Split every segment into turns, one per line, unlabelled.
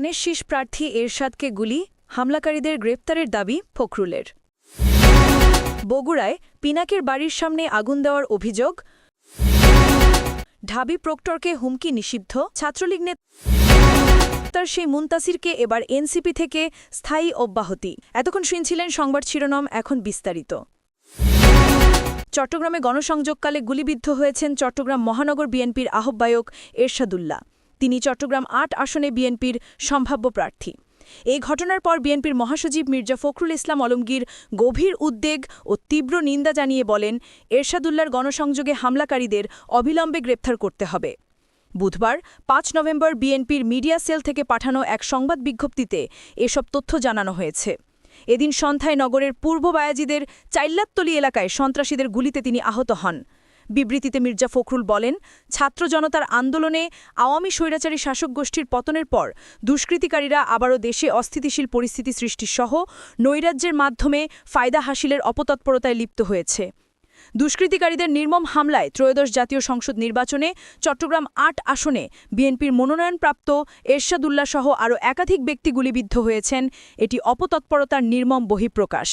ধানের শীষ প্রার্থী এরশাদকে গুলি, হামলাকারীদের গ্রেপ্তারের দাবি ফখরুলের। বগুড়ায় পিনাকের বাড়ির সামনে আগুন দেওয়ার অভিযোগ। ঢাবি প্রক্টরকে হুমকি নিষিদ্ধ। ছাত্রলীগ নেতার সেই মুন্তাসিরকে এবার এনসিপি থেকে স্থায়ী অব্যাহতি। এতক্ষণ শুনছিলেন সংবাদ শিরোনাম, এখন বিস্তারিত। চট্টগ্রামে গণসংযোগকালে গুলিবিদ্ধ হয়েছেন চট্টগ্রাম মহানগর বিএনপির আহ্বায়ক এরশাদুল্লাহ। তিনি চট্টগ্রাম আট আসনে বিএনপির সম্ভাব্য প্রার্থী। এই ঘটনার পর বিএনপির মহাসচিব মির্জা ফখরুল ইসলাম আলমগীর গভীর উদ্বেগ ও তীব্র নিন্দা জানিয়ে বলেন এরশাদুল্লার গণসংযোগে হামলাকারীদের অবিলম্বে গ্রেপ্তার করতে হবে। বুধবার, পাঁচ নভেম্বর বিএনপির মিডিয়া সেল থেকে পাঠানো এক সংবাদ বিজ্ঞপ্তিতে এসব তথ্য জানানো হয়েছে। এদিন সন্ধ্যায় নগরের পূর্ব বায়াজিদের চাইল্লাত্তলি এলাকায় সন্ত্রাসীদের গুলিতে তিনি আহত হন। বিবৃতিতে মির্জা ফখরুল বলেন, ছাত্র জনতার আন্দোলনে আওয়ামী স্বৈরাচারী শাসক গোষ্ঠীর পতনের পর দুষ্কৃতিকারীরা আবারও দেশে অস্থিতিশীল পরিস্থিতি সৃষ্টিসহ নৈরাজ্যের মাধ্যমে ফায়দা হাসিলের অপতৎপরতায় লিপ্ত হয়েছে। দুষ্কৃতিকারীদের নির্মম হামলায় ত্রয়োদশ জাতীয় সংসদ নির্বাচনে চট্টগ্রাম আট আসনে বিএনপির মনোনয়নপ্রাপ্ত এরশাদুল্লাহ সহ আরও একাধিক ব্যক্তি গুলিবিদ্ধ হয়েছেন। এটি অপতৎপরতার নির্মম বহিঃপ্রকাশ।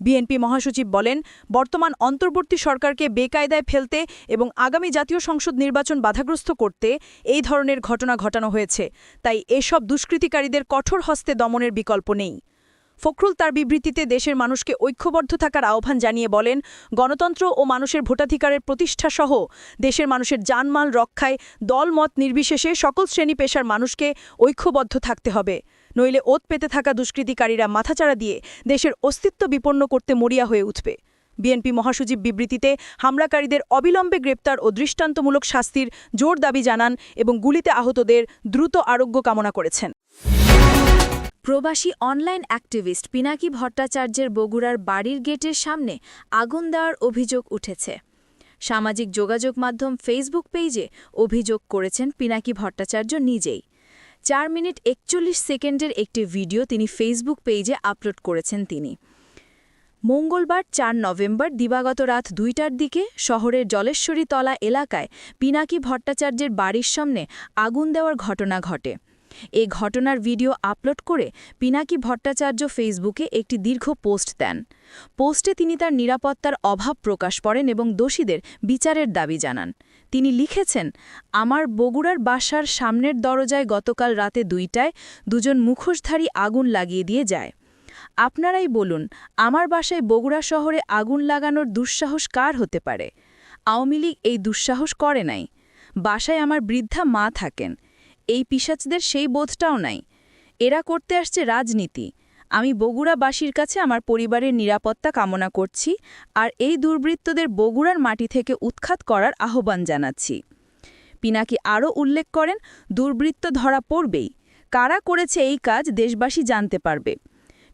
বিএনপি মহাসচিব বলেন, বর্তমান অন্তর্বর্তী সরকারকে বেকায়দায় ফেলতে এবং আগামী জাতীয় সংসদ নির্বাচন বাধাগ্রস্ত করতে এই ধরনের ঘটনা ঘটানো হয়েছে। তাই এসব দুষ্কৃতিকারীদের কঠোর হস্তে দমনের বিকল্প নেই। ফখরুল তার বিবৃতিতে দেশের মানুষকে ঐক্যবদ্ধ থাকার আহ্বান জানিয়ে বলেন, গণতন্ত্র ও মানুষের ভোটাধিকারের প্রতিষ্ঠাসহ দেশের মানুষের জানমাল রক্ষায় দলমত নির্বিশেষে সকল শ্রেণি পেশার মানুষকে ঐক্যবদ্ধ থাকতে হবে। নইলে ওত পেতে থাকা দুষ্কৃতিকারীরা মাথাচাড়া দিয়ে দেশের অস্তিত্ব বিপন্ন করতে মরিয়া হয়ে উঠবে। বিএনপি মহাসচিব বিবৃতিতে হামলাকারীদের অবিলম্বে গ্রেপ্তার ও দৃষ্টান্তমূলক শাস্তির জোর দাবি জানান এবং গুলিতে আহতদের দ্রুত আরোগ্য কামনা করেছেন। প্রবাসী অনলাইন অ্যাক্টিভিস্ট পিনাকি ভট্টাচার্যের বগুড়ার বাড়ির গেটের সামনে আগুন দেওয়ার অভিযোগ উঠেছে। সামাজিক যোগাযোগ মাধ্যম ফেসবুক পেজে অভিযোগ করেছেন পিনাকি ভট্টাচার্য নিজেই। চার মিনিট একচল্লিশ সেকেন্ডের একটি ভিডিও তিনি ফেসবুক পেজে আপলোড করেছেন তিনি। মঙ্গলবার চার নভেম্বর দিবাগত রাত দুইটার দিকে শহরের জলেশ্বরী তলা এলাকায় পিনাকি ভট্টাচার্যের বাড়ির সামনে আগুন দেওয়ার ঘটনা ঘটে। এ ঘটনার ভিডিও আপলোড করে পিনাকি ভট্টাচার্য ফেসবুকে একটি দীর্ঘ পোস্ট দেন। পোস্টে তিনি তার নিরাপত্তার অভাব প্রকাশ করেন এবং দোষীদের বিচারের দাবি জানান। তিনি লিখেছেন, আমার বগুড়ার বাসার সামনের দরজায় গতকাল রাতে দুইটায় দুজন মুখোশধারী আগুন লাগিয়ে দিয়ে যায়। আপনারাই বলুন, আমার বাসায় বগুড়া শহরে আগুন লাগানোর দুঃসাহস কার হতে পারে? আওয়ামী লীগ এই দুঃসাহস করে নাই। বাসায় আমার বৃদ্ধা মা থাকেন। এই পিসাচদের সেই বোধটাও নাই। এরা করতে আসছে রাজনীতি। আমি বগুড়াবাসীর কাছে আমার পরিবারের নিরাপত্তা কামনা করছি আর এই দুর্বৃত্তদের বগুড়ার মাটি থেকে উৎখাত করার আহ্বান জানাচ্ছি। পিনাকি আরও উল্লেখ করেন, দুর্বৃত্ত ধরা পড়বেই। কারা করেছে এই কাজ দেশবাসী জানতে পারবে।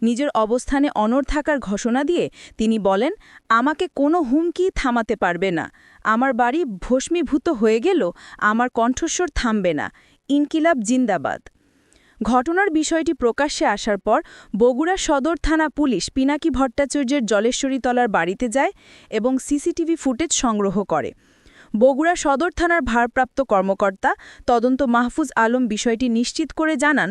নিজের অবস্থানে অনড় থাকার ঘোষণা দিয়ে তিনি বলেন, আমাকে কোনো হুমকি থামাতে পারবে না। আমার বাড়ি ভস্মীভূত হয়ে গেল, আমার কণ্ঠস্বর থামবে না। ইনকিলাব জিন্দাবাদ। ঘটনার বিষয়টি প্রকাশ্যে আসার পর বগুড়া সদর থানা পুলিশ পিনাকি ভট্টাচার্যের জলেশ্বরীতলার বাড়িতে যায় এবং সিসিটিভি ফুটেজ সংগ্রহ করে। বগুড়া সদর থানার ভারপ্রাপ্ত কর্মকর্তা তদন্ত মাহফুজ আলম বিষয়টি নিশ্চিত করে জানান,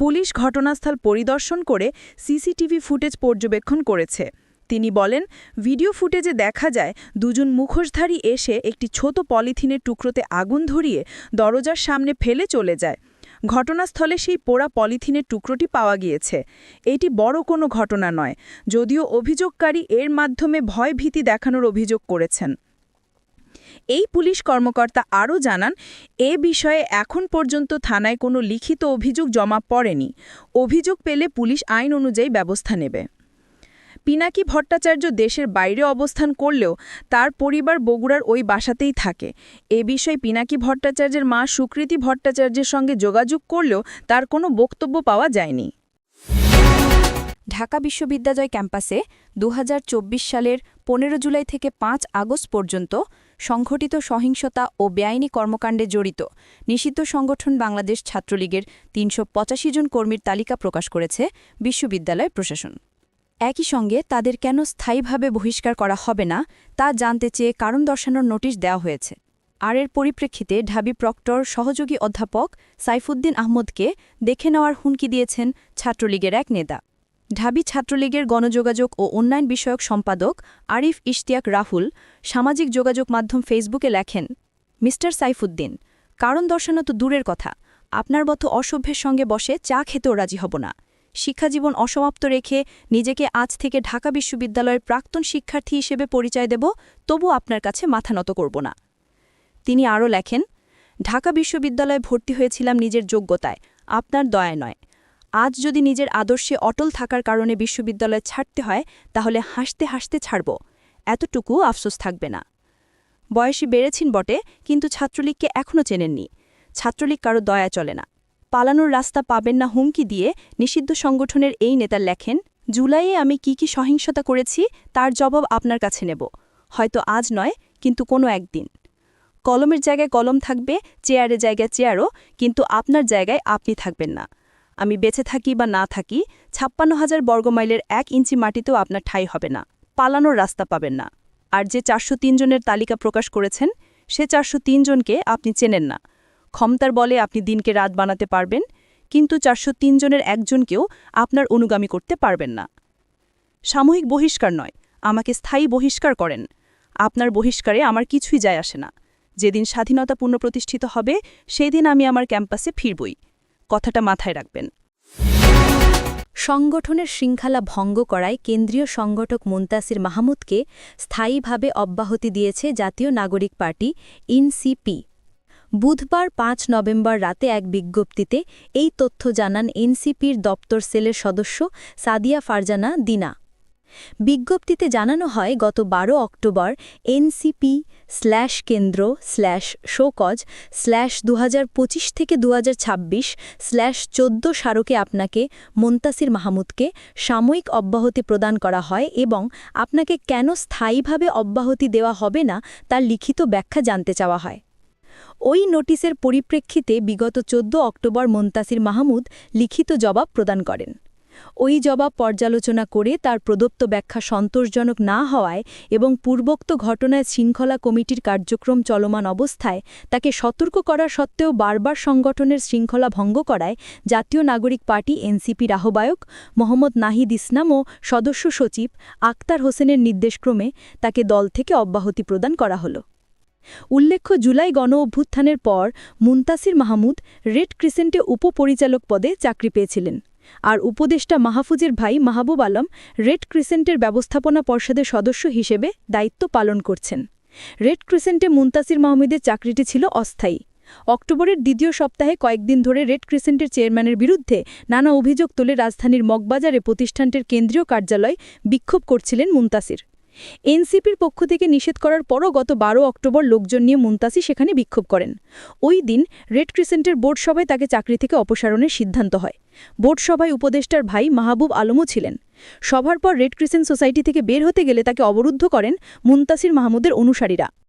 পুলিশ ঘটনাস্থল পরিদর্শন করে সিসিটিভি ফুটেজ পর্যবেক্ষণ করেছে। তিনি বলেন, ভিডিও ফুটেজে দেখা যায় দুজন মুখোশধারী এসে একটি ছোট পলিথিনের টুকরোতে আগুন ধরিয়ে দরজার সামনে ফেলে চলে যায়। ঘটনাস্থলে সেই পোড়া পলিথিনের টুকরোটি পাওয়া গিয়েছে। এটি বড় কোনো ঘটনা নয়, যদিও অভিযোগকারী এর মাধ্যমে ভয় ভীতি দেখানোর অভিযোগ করেছেন। এই পুলিশ কর্মকর্তা আরও জানান, এ বিষয়ে এখন পর্যন্ত থানায় কোনো লিখিত অভিযোগ জমা পড়েনি। অভিযোগ পেলে পুলিশ আইন অনুযায়ী ব্যবস্থা নেবে। পিনাকি ভট্টাচার্য দেশের বাইরে অবস্থান করলেও তার পরিবার বগুড়ার ওই বাসাতেই থাকে। এ বিষয়ে পিনাকি ভট্টাচার্যের মা সুকৃতি ভট্টাচার্যের সঙ্গে যোগাযোগ করলেও তার কোনো বক্তব্য পাওয়া যায়নি। ঢাকা বিশ্ববিদ্যালয় ক্যাম্পাসে দু হাজার চব্বিশ সালের পনেরো জুলাই থেকে পাঁচ আগস্ট পর্যন্ত সংঘটিত সহিংসতা ও বেআইনি কর্মকাণ্ডে জড়িত নিষিদ্ধ সংগঠন বাংলাদেশ ছাত্রলীগের তিনশো পঁচাশি জন কর্মীর তালিকা প্রকাশ করেছে বিশ্ববিদ্যালয় প্রশাসন। একই সঙ্গে তাদের কেন স্থায়ীভাবে বহিষ্কার করা হবে না, তা জানতে চেয়ে কারণ দর্শানোর নোটিশ দেওয়া হয়েছে। আর এর পরিপ্রেক্ষিতে ঢাবি প্রক্টর, সহযোগী অধ্যাপক সাইফুদ্দিন আহমদকে দেখে নেওয়ার হুমকি দিয়েছেন ছাত্রলীগের এক নেতা। ঢাবি ছাত্রলীগের গণযোগাযোগ ও উন্নয়ন বিষয়ক সম্পাদক আরিফ ইশতিয়াক রাহুল সামাজিক যোগাযোগ মাধ্যম ফেসবুকে লেখেন, মিস্টার সাইফুদ্দিন, কারণ দর্শানো তো দূরের কথা। আপনার মতো অসভ্যের সঙ্গে বসে চা খেতেও রাজি হব না। শিক্ষাজীবন অসমাপ্ত রেখে নিজেকে আজ থেকে ঢাকা বিশ্ববিদ্যালয়ের প্রাক্তন শিক্ষার্থী হিসেবে পরিচয় দেব, তবু আপনার কাছে মাথা নত করব না। তিনি আরও লেখেন, ঢাকা বিশ্ববিদ্যালয়ে ভর্তি হয়েছিলাম নিজের যোগ্যতায়, আপনার দয়া নয়। আজ যদি নিজের আদর্শে অটল থাকার কারণে বিশ্ববিদ্যালয় ছাড়তে হয়, তাহলে হাসতে হাসতে ছাড়ব। এতটুকু আফসোস থাকবে না। বয়সী বেড়েছেন বটে, কিন্তু ছাত্রলীগকে এখনও চেনেননি। ছাত্রলীগ কারও দয়া চলে না। পালানোর রাস্তা পাবেন না হুমকি দিয়ে নিষিদ্ধ সংগঠনের এই নেতা লেখেন, জুলাইয়ে আমি কি কি সহিংসতা করেছি তার জবাব আপনার কাছে নেব। হয়তো আজ নয়, কিন্তু কোনো একদিন। কলমের জায়গায় কলম থাকবে, চেয়ারের জায়গায় চেয়ারও, কিন্তু আপনার জায়গায় আপনি থাকবেন না। আমি বেঁচে থাকি বা না থাকি, ছাপ্পান্ন হাজার বর্গমাইলের এক ইঞ্চি মাটিতেও আপনার ঠাঁই হবে না। পালানোর রাস্তা পাবেন না। আর যে চারশো জনের তালিকা প্রকাশ করেছেন, সে চারশো জনকে আপনি চেনেন না। ক্ষমতার বলে আপনি দিনকে রাত বানাতে পারবেন, কিন্তু চারশো জনের একজনকেও আপনার অনুগামী করতে পারবেন না। সাময়িক বহিষ্কার নয়, আমাকে স্থায়ী বহিষ্কার করেন। আপনার বহিষ্কারে আমার কিছুই যায় আসে না। যেদিন স্বাধীনতা পুনঃপ্রতিষ্ঠিত হবে, সেদিন আমি আমার ক্যাম্পাসে ফিরবই। কথাটা মাথায় রাখবেন। সংগঠনের শৃঙ্খলা ভঙ্গ করায় কেন্দ্রীয় সংগঠক মুন্তাসির মাহমুদকে স্থায়ীভাবে অব্যাহতি দিয়েছে জাতীয় নাগরিক পার্টি এনসিপি। বুধবার পাঁচ নভেম্বর রাতে এক বিজ্ঞপ্তিতে এই তথ্য জানান এনসিপির দপ্তর সেলের সদস্য সাদিয়া ফারজানা দিনা। বিজ্ঞপ্তিতে জানানো হয়, গত বারো অক্টোবর এনসিপি স্ল্যাশ কেন্দ্র স্ল্যাশ শোকজ স্ল্যাশ দুহাজার পঁচিশ থেকে দুহাজার ছাব্বিশ স্ল্যাশ চোদ্দ স্মারকে আপনাকে মোন্তাসির মাহমুদকে সাময়িক অব্যাহতি প্রদান করা হয় এবং আপনাকে কেন স্থায়ীভাবে অব্যাহতি দেওয়া হবে না তার লিখিত ব্যাখ্যা জানতে চাওয়া হয়। ওই নোটিশের পরিপ্রেক্ষিতে বিগত চোদ্দ অক্টোবর মোন্তাসির মাহমুদ লিখিত জবাব প্রদান করেন। ওই জবাব পর্যালোচনা করে তার প্রদত্ত ব্যাখ্যা সন্তোষজনক না হওয়ায় এবং পূর্বোক্ত ঘটনায় শৃঙ্খলা কমিটির কার্যক্রম চলমান অবস্থায় তাকে সতর্ক করা সত্ত্বেও বারবার সংগঠনের শৃঙ্খলা ভঙ্গ করায় জাতীয় নাগরিক পার্টি এনসিপির আহ্বায়ক মোহাম্মদ নাহিদ ইসলাম ও সদস্য সচিব আক্তার হোসেনের নির্দেশক্রমে তাকে দল থেকে অব্যাহতি প্রদান করা হলো। উল্লেখ্য, জুলাই গণ অভ্যুত্থানের পর মুন্তাসির মাহমুদ রেড ক্রিসেন্টে উপপরিচালক পদে চাকরি পেয়েছিলেন। আর উপদেষ্টা মাহফুজের ভাই মাহবুব আলম রেড ক্রিসেন্টের ব্যবস্থাপনা পর্ষদের সদস্য হিসেবে দায়িত্ব পালন করছেন। রেড ক্রিসেন্টে মুন্তাসির মাহমুদের চাকরিটি ছিল অস্থায়ী। অক্টোবরের দ্বিতীয় সপ্তাহে কয়েকদিন ধরে রেড ক্রিসেন্টের চেয়ারম্যানের বিরুদ্ধে নানা অভিযোগ তুলে রাজধানীর মগবাজারে প্রতিষ্ঠানটির কেন্দ্রীয় কার্যালয় বিক্ষোভ করছিলেন মুন্তাসির। এনসিপির পক্ষ থেকে নিষেধ করার পরও গত বারো অক্টোবর লোকজন নিয়ে মুন্তাসি সেখানে বিক্ষোভ করেন। ওই দিন রেড ক্রিসেন্টের বোর্ড সভায় তাকে চাকরি থেকে অপসারণের সিদ্ধান্ত হয়। বোর্ড সভায় উপদেষ্টার ভাই মাহবুব আলমও ছিলেন। সভার পর রেড ক্রিসেন্ট সোসাইটি থেকে বের হতে গেলে তাকে অবরুদ্ধ করেন মুন্তাসির মাহমুদের অনুসারীরা।